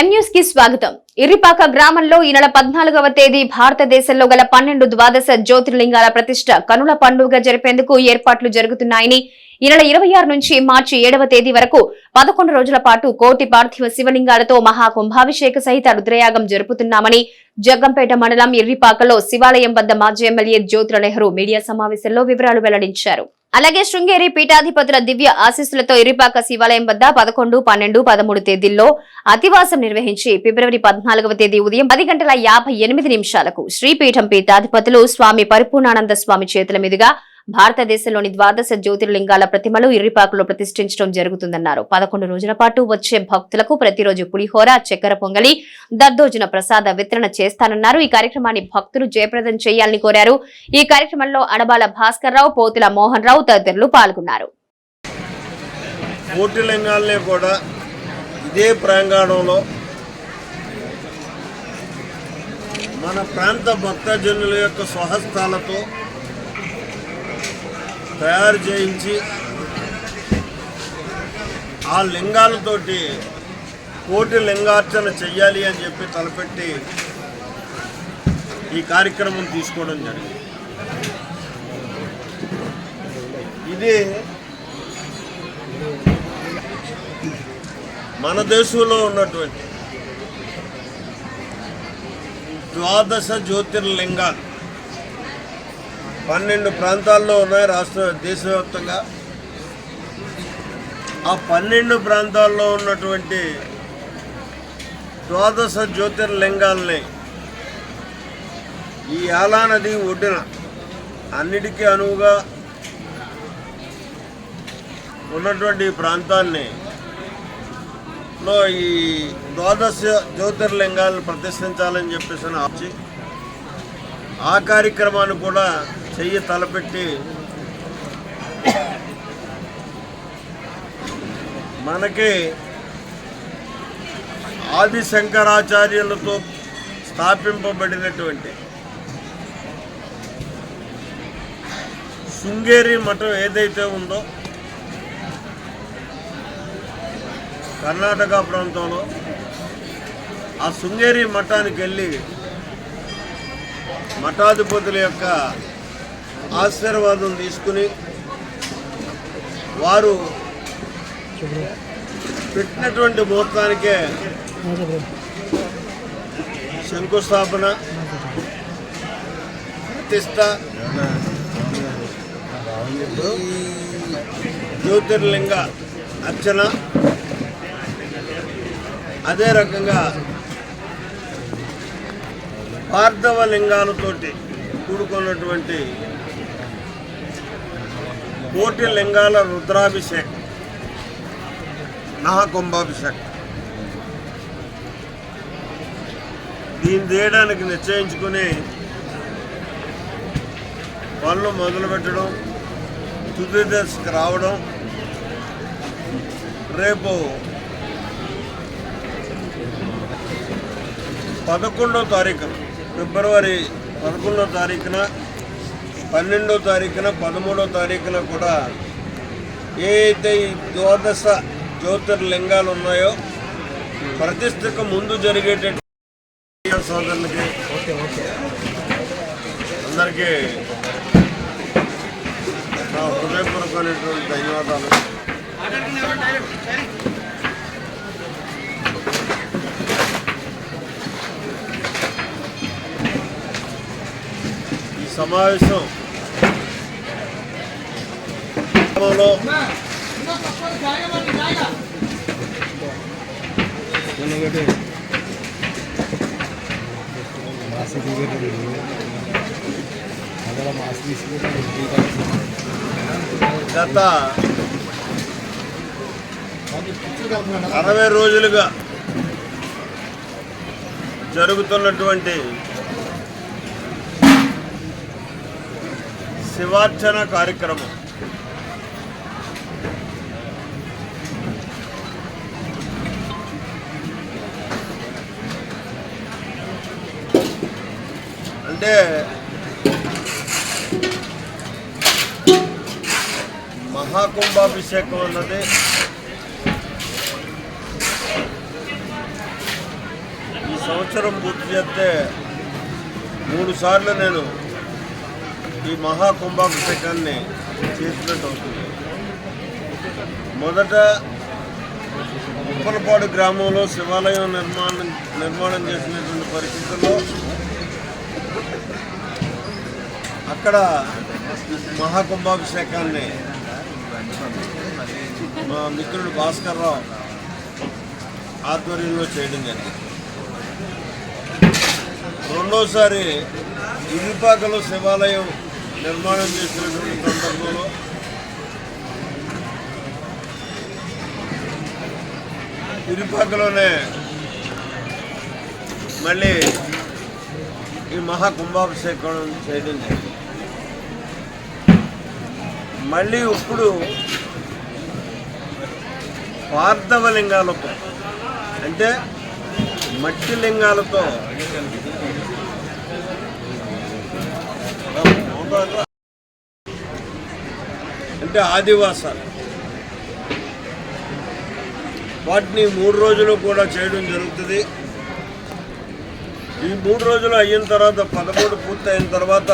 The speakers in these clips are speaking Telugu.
కి స్వాగతం. ఇర్రిపాక గ్రామంలో ఈ నెల పద్నాలుగవ తేదీ భారతదేశంలో గల పన్నెండు ద్వాదశ జ్యోతిర్లింగాల ప్రతిష్ట కనుల పండుగ జరిపేందుకు ఏర్పాట్లు జరుగుతున్నాయని ఈ నెల ఇరవై ఆరు నుంచి మార్చి ఏడవ తేదీ వరకు పదకొండు రోజుల పాటు కోటి పార్థివ శివలింగాలతో మహాకుంభాభిషేక సహిత రుద్రయాగం జరుపుతున్నామని జగ్గంపేట మండలం ఇర్రిపాకలో శివాలయం వద్ద మాజీ ఎమ్మెల్యే జ్యోతుల నెహ్రూ మీడియా సమావేశంలో వివరాలు వెల్లడించారు. అలాగే శృంగేరి పీఠాధిపతుల దివ్య ఆశీస్సులతో ఇరిపాక శివాలయం వద్ద పదకొండు పన్నెండు పదమూడు తేదీల్లో అతివాసం నిర్వహించి ఫిబ్రవరి పద్నాలుగవ తేదీ ఉదయం పది గంటల యాభై ఎనిమిది నిమిషాలకు శ్రీపీఠం పీఠాధిపతులు స్వామి పరిపూర్ణానంద స్వామి చేతుల మీదుగా భారతదేశంలోని ద్వాదశ జ్యోతిర్లింగాల ప్రతిమలు ఇర్రిపాకులో ప్రతిష్ఠించడం జరుగుతుందన్నారు. పదకొండు రోజుల పాటు వచ్చే భక్తులకు ప్రతిరోజు పులిహోర చక్కెర పొంగలి దద్దోజన ప్రసాద వితరణ చేస్తానన్నారు. ఈ కార్యక్రమాన్ని భక్తులు జయప్రదం చేయాలని కోరారు. ఈ కార్యక్రమంలో అడబాల భాస్కర్ రావు పోతుల మోహన్ రావు తదితరులు పాల్గొన్నారు. కూడా ఇదే ప్రాంగణంలో మన ప్రాంత భక్తజనుల యొక్క స్వహస్తాలతో తయారు చేయించి ఆ లింగాలతోటి కోటి లింగార్చన చెయ్యాలి అని చెప్పి తలపెట్టి ఈ కార్యక్రమం తీసుకోవడం జరిగింది. ఇది మన దేశంలో ఉన్నటువంటి ద్వాదశ జ్యోతిర్లింగాలు. పన్నెండు ప్రాంతాల్లో ఉన్నాయి రాష్ట్ర దేశవ్యాప్తంగా. ఆ పన్నెండు ప్రాంతాల్లో ఉన్నటువంటి ద్వాదశ జ్యోతిర్లింగాల్ని ఈ యాలా నది ఒడ్డున అన్నిటికీ అనువుగా ఉన్నటువంటి ప్రాంతాన్ని లో ఈ ద్వాదశ జ్యోతిర్లింగాలను ప్రతిష్ఠించాలని చెప్పేసి ఆచి ఆ కార్యక్రమాన్ని కూడా చెయ్యి తలపెట్టి మనకి ఆది శంకరాచార్యులతో స్థాపింపబడినటువంటి శృంగేరి మఠం ఏదైతే ఉందో కర్ణాటక ప్రాంతంలో ఆ శృంగేరి మఠానికి వెళ్ళి మఠాధిపతుల యొక్క ఆశీర్వాదం తీసుకుని వారు పెట్టినటువంటి ముహూర్తానికే శంకుస్థాపన ప్రతిష్ట జ్యోతిర్లింగ అర్చన. అదే రకంగా పార్థవ లింగాలతోటి కూడుకున్నటువంటి కోటి లింగాల రుద్రాభిషేకం. మహాకుంభాభిషేకం. దీన్ని చేయడానికి నిశ్చయించుకుని పనులు మొదలుపెట్టడం తుది దశకు రావడం రేపు పదకొండో తారీఖున ఫిబ్రవరి పదకొండో తారీఖున పన్నెండో తారీఖున పదమూడో తారీఖున కూడా ఏ అయితే ఈ ద్వాదశ జ్యోతిర్లింగాలు ఉన్నాయో ప్రతిష్టకు ముందు జరిగేటటువంటి సోదరులకి అందరికీ నా హృదయపూర్వకమైనటువంటి ధన్యవాదాలు. సమావేశం. గత అరవై రోజులుగా జరుగుతున్నటువంటి శివార్చన కార్యక్రమం. అంటే మహాకుంభాభిషేకం అన్నది సంవత్సరం పూర్తి చేస్తే మూడు సార్లు నేను ఈ మహాకుంభాభిషేకాన్ని చేసినట్టు అవుతుంది మొదట ఉప్పలపాడు గ్రామంలో శివాలయం నిర్మాణం నిర్మాణం చేసినటువంటి పరిస్థితుల్లో అక్కడ మహాకుంభాభిషేకాన్ని మా మిత్రుడు భాస్కర్ రావు ఆధ్వర్యంలో చేయడం జరిగింది. రెండోసారి ఇరుపాకలో శివాలయం నిర్మాణం చేసినటువంటి సందర్భంలో ఇరుపాకలోనే మళ్ళీ ఈ మహాకుంభాభిషేకం చేయడం జరిగింది. మళ్ళీ ఇప్పుడు పార్థవ లింగాలతో అంటే మట్టి లింగాలతో అంటే ఆదివాసాలు. వాటిని మూడు రోజులు కూడా చేయడం జరుగుతుంది. ఈ మూడు రోజులు అయిన తర్వాత పదమూడు పూర్తి అయిన తర్వాత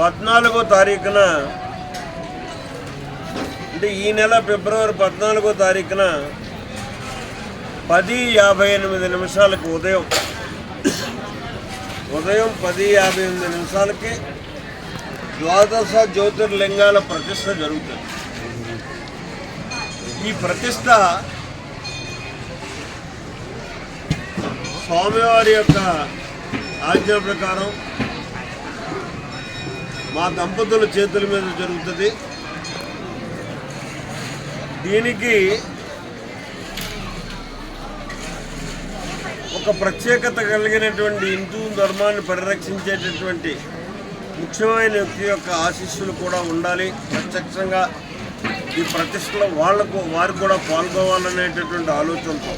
పద్నాలుగో తారీఖున అంటే ఈ నెల ఫిబ్రవరి పద్నాలుగో తారీఖున పది యాభై ఎనిమిది నిమిషాలకు ఉదయం. ఉదయం పది యాభై ఎనిమిది నిమిషాలకి ద్వాదశ జ్యోతిర్లింగాల ప్రతిష్ట జరుగుతుంది. ఈ ప్రతిష్ట స్వామివారి యొక్క ఆజ్ఞ ప్రకారం మా దంపతుల చేతుల మీద జరుగుతుంది. దీనికి ఒక ప్రత్యేకత కలిగినటువంటి హిందూ ధర్మాన్ని పరిరక్షించేటటువంటి ముఖ్యమైన వ్యక్తి యొక్క ఆశీస్సులు కూడా ఉండాలి. ప్రత్యక్షంగా ఈ ప్రతిష్టలో వాళ్ళకు వారు కూడా పాల్గొవాలనేటటువంటి ఆలోచనతో.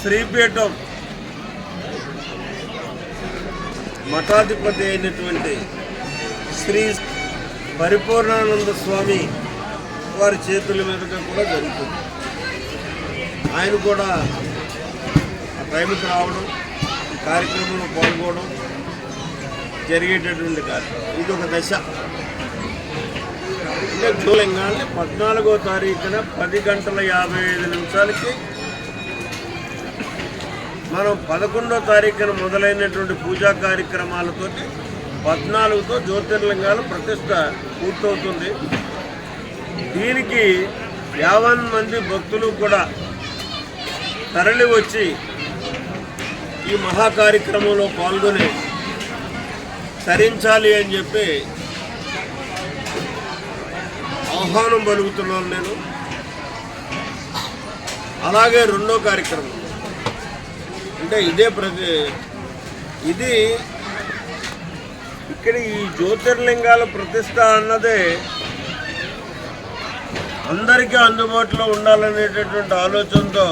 శ్రీపీఠం మఠాధిపతి అయినటువంటి శ్రీ పరిపూర్ణానంద స్వామి వారి చేతుల మీదుగా కూడా జరుగుతుంది. ఆయన కూడా ఆ టైంకి రావడం కార్యక్రమంలో పాల్గొనడం జరిగేటటువంటి కార్యక్రమం ఇది ఒక దశ. అంటే జూలింగాన్ని పద్నాలుగో తారీఖున పది గంటల యాభై ఐదు నిమిషాలకి మనం పదకొండో తారీఖున మొదలైనటువంటి పూజా కార్యక్రమాలతో పద్నాలుగుతో జ్యోతిర్లింగాల ప్రతిష్ట పూర్తవుతుంది. దీనికి యావన్ మంది భక్తులు కూడా తరలి వచ్చి ఈ మహా కార్యక్రమంలో పాల్గొనే తరించాలి అని చెప్పి ఆహ్వానం పలుకుతున్నాను నేను. అలాగే రెండో కార్యక్రమం. అంటే ఇదే ప్రతి ఇది ఇక్కడ ఈ జ్యోతిర్లింగాల ప్రతిష్ట అన్నదే అందరికీ అందుబాటులో ఉండాలనేటటువంటి ఆలోచనతో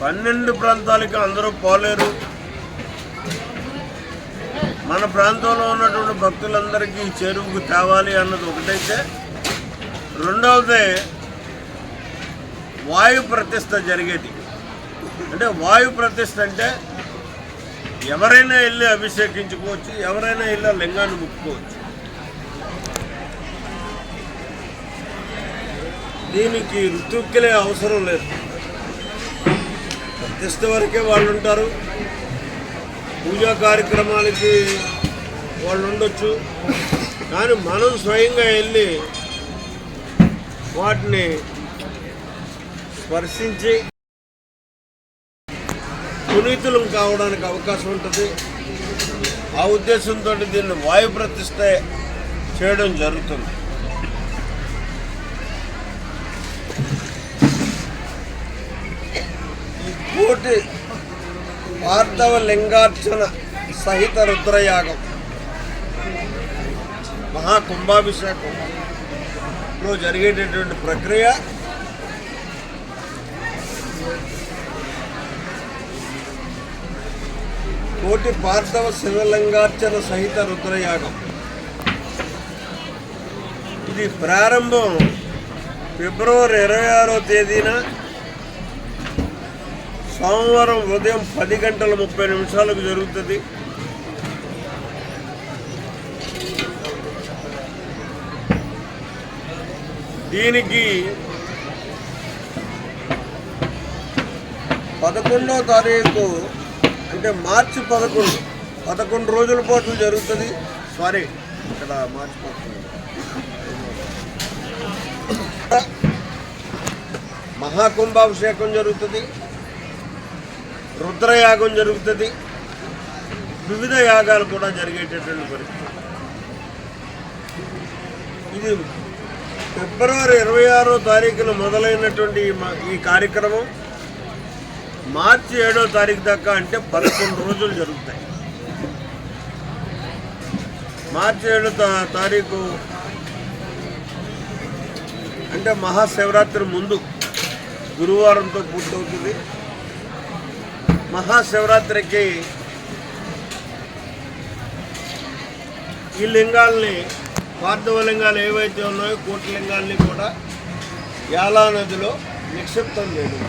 పన్నెండు ప్రాంతాలకి అందరూ పోలేరు. మన ప్రాంతంలో ఉన్నటువంటి భక్తులందరికీ చెరువుకు తేవాలి అన్నది ఒకటైతే. రెండవది వాయు ప్రతిష్ట జరిగేది. అంటే వాయు ప్రతిష్ట అంటే ఎవరైనా వెళ్ళి అభిషేకించుకోవచ్చు ఎవరైనా వెళ్ళి లింగాన్ని ముక్కుకోవచ్చు దీనికి ఋతుక్కిలే అవసరం లేదు. ప్రతిష్ట వరకే వాళ్ళు ఉంటారు పూజా కార్యక్రమాలకి వాళ్ళు ఉండొచ్చు. కానీ మనం స్వయంగా వెళ్ళి వాటిని స్పర్శించి పునీతులం కావడానికి అవకాశం ఉంటుంది. ఆ ఉద్దేశంతో దీన్ని వాయు ప్రతిష్ట చేయడం జరుగుతుంది. ఈ కోటి పార్థవ లింగార్చన సహిత రుద్రయాగం. మహాకుంభాభిషేకంలో జరిగేటటువంటి ప్రక్రియ. కోటి పార్థవ శివలింగార్చన సహిత రుద్రయాగం. ఇది ప్రారంభం ఫిబ్రవరి ఇరవై ఆరో తేదీన సోమవారం ఉదయం పది గంటల ముప్పై నిమిషాలకు జరుగుతుంది. దీనికి పదకొండో తారీఖు అంటే మార్చి పదకొండు పదకొండు రోజుల పాటు జరుగుతుంది. సారీ ఇక్కడ మార్చి పదకొండు. మహాకుంభాభిషేకం జరుగుతుంది. రుద్రయాగం జరుగుతుంది. వివిధ యాగాలు కూడా జరిగేటటువంటి పరిస్థితి. ఇది ఫిబ్రవరి ఇరవై ఆరో తారీఖున మొదలైనటువంటి ఈ ఈ కార్యక్రమం. మార్చి ఏడో తారీఖు దాకా అంటే పదకొండు రోజులు జరుగుతాయి. మార్చి ఏడో తారీఖు అంటే మహాశివరాత్రి ముందు గురువారంతో పూర్తవుతుంది. మహాశివరాత్రికి ఈ లింగాల్ని పార్థివ లింగాలు ఏవైతే ఉన్నాయో కోటి లింగాల్ని కూడా యాలా నదిలో నిక్షిప్తం చేయడం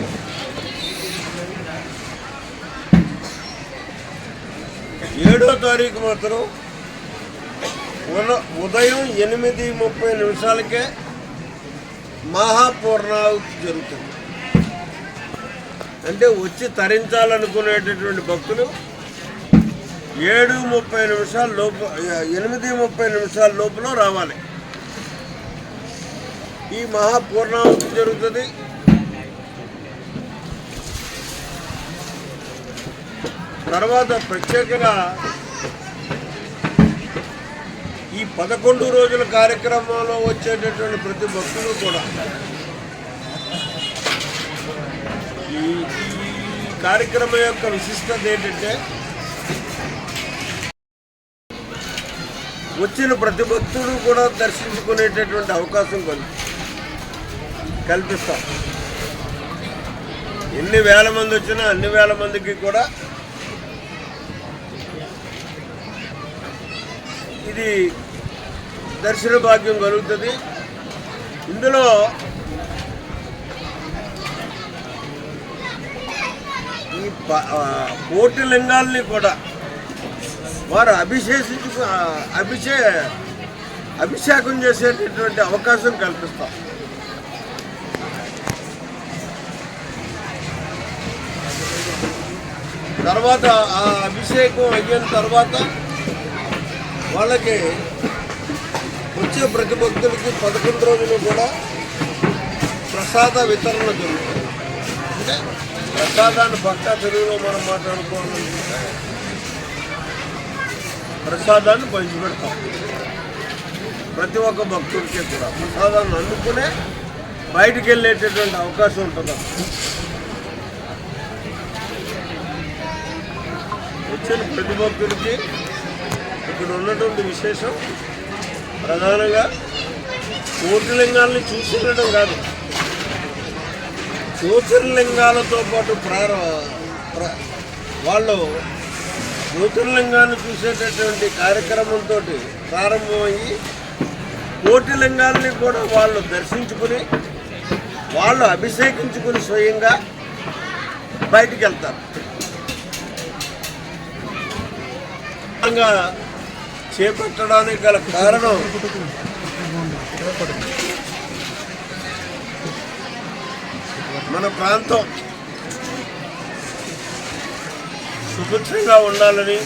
ఏడో తారీఖు మాత్రం ఉదయం ఎనిమిది ముప్పై నిమిషాలకే మహాపూర్ణాహుతి జరుగుతుంది. అంటే వచ్చి తరించాలనుకునేటటువంటి భక్తులు ఏడు ముప్పై నిమిషాల లోపు ఎనిమిది ముప్పై నిమిషాల లోపల రావాలి. ఈ మహాపూర్ణాహుతి జరుగుతుంది. తర్వాత ప్రత్యేకంగా ఈ పదకొండు రోజుల కార్యక్రమంలో వచ్చేటటువంటి ప్రతి భక్తులు కూడా ఈ ఈ కార్యక్రమం యొక్క విశిష్టత ఏంటంటే వచ్చిన ప్రతి భక్తుడు కూడా దర్శించుకునేటటువంటి అవకాశం కలు కల్పిస్తాం. ఎన్ని వేల మంది వచ్చినా అన్ని వేల మందికి కూడా ఇది దర్శన భాగ్యం కలుగుతుంది. ఇందులో కోటి లింగాల్ని కూడా వారు అభిషేకించు అభిషే అభిషేకం చేసేటటువంటి అవకాశం కల్పిస్తాం. తర్వాత ఆ అభిషేకం అయిన తర్వాత వాళ్ళకి వచ్చే ప్రతి భక్తులకి పదకొండు రోజులు కూడా ప్రసాద వితరణ జరుగుతుంది. అంటే ప్రసాదాన్ని పక్కా తెలుగులో మనం మాట్లాడుకోవాలనుకుంటే ప్రసాదాన్ని పంచిపెడతాం ప్రతి ఒక్క భక్తుడికి కూడా ప్రసాదాన్ని అందుకునే బయటికి వెళ్ళేటటువంటి అవకాశం ఉంటుంది? వచ్చిన ప్రతి భక్తుడికి ఇక్కడ ఉన్నటువంటి విశేషం ప్రధానంగా కోటిలింగాల్ని చూసి కాదు. జ్యోతిర్లింగాలతో పాటు ప్రార ప్ర- వాళ్ళు జ్యోతిర్లింగాన్ని చూసేటటువంటి కార్యక్రమంతో ప్రారంభమయ్యి కోటి లింగాల్ని కూడా వాళ్ళు దర్శించుకుని వాళ్ళు అభిషేకించుకుని స్వయంగా బయటికి వెళ్తారు చేపట్టడానికి గల కారణం మన ప్రాంతం సుభిక్షంగా ఉండాలని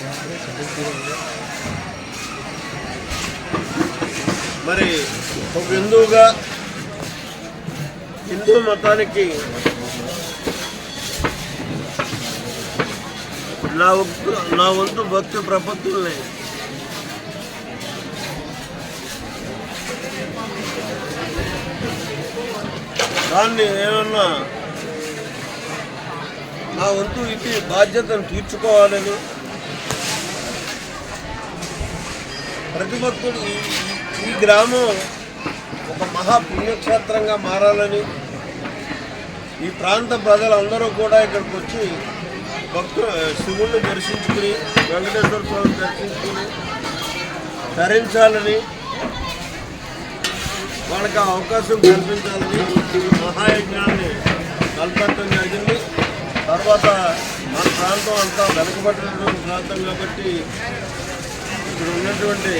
మరి ఒక హిందువుగా హిందూ మతానికి నా వంతు నా వంతు భక్తి ప్రపత్తుల్ని దాన్ని ఏమన్నా నా వంతు ఇటు బాధ్యతను తీర్చుకోవాలని ప్రతి భక్తుడు ఈ ఈ గ్రామం ఒక మహా పుణ్యక్షేత్రంగా మారాలని ఈ ప్రాంత ప్రజలందరూ కూడా ఇక్కడికి వచ్చి భక్తులు శివుణ్ణి దర్శించుకుని వెంకటేశ్వర స్వామిని దర్శించుకుని ధరించాలని వాళ్ళకి ఆ అవకాశం కల్పించాలని మహాయజ్ఞాన్ని కల్పించడం జరిగింది. తర్వాత మన ప్రాంతం అంతా వెనకబడినటువంటి ప్రాంతం కాబట్టి ఇక్కడ ఉన్నటువంటి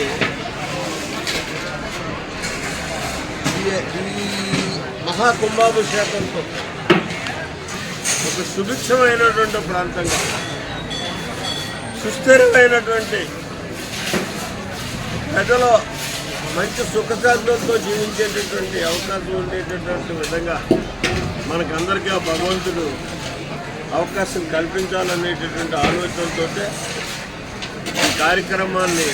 ఈ- మహాకుంభాభిషేకంతో ఒక సుభిక్షమైనటువంటి ప్రాంతంగా సుస్థిరమైనటువంటి ప్రజలు మంచి సుఖశాంతులతో జీవించేటటువంటి అవకాశం ఉండేటటువంటి విధంగా మనకందరికీ ఆ భగవంతుడు అవకాశం కల్పించాలనేటటువంటి ఆలోచనతో ఈ కార్యక్రమాన్ని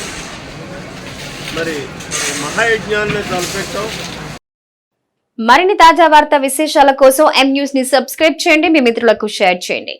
మరి మహాయజ్ఞాన్ని తలపెట్టాం. మరిన్ని తాజా వార్త విశేషాల కోసం ఎం న్యూస్ని సబ్స్క్రైబ్ చేయండి మీ మిత్రులకు షేర్ చేయండి.